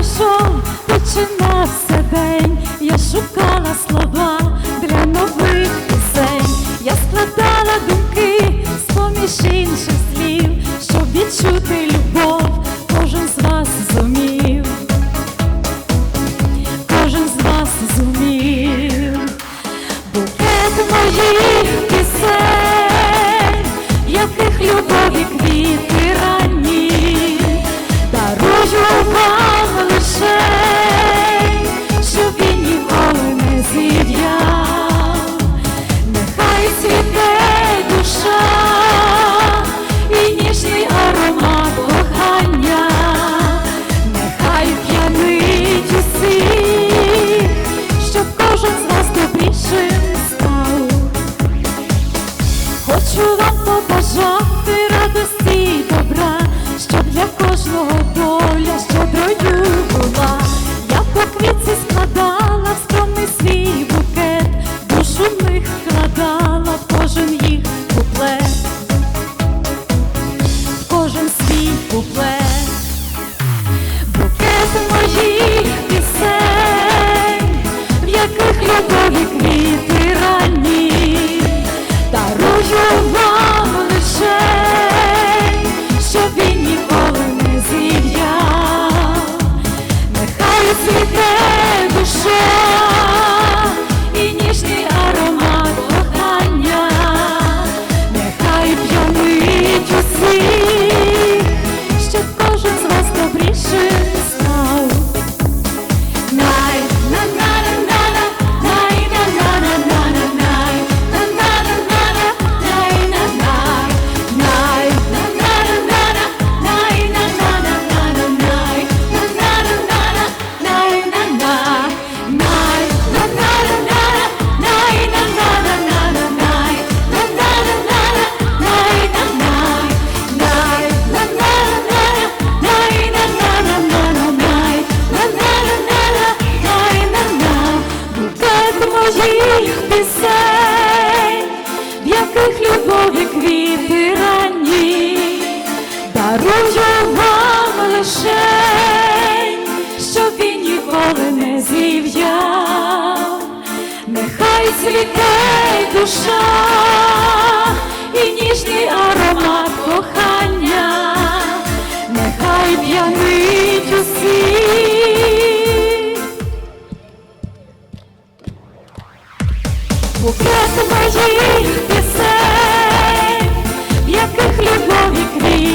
прийшов, починався день, я шукала слова для нових пісень, я складала думки з поміж інших слів, щоб відчути любов, кожен з вас зумів, кожен з вас зумів. Хочу вам побажати радості і добра, щоб для кожного доля щедрою була. Я по квітці складала в скромний свій букет, душу в них вкладала в кожен їх. розцвітає душа і ніжний аромат кохання, нехай п'янить усі. Букет моїх пісень, яких любові крім.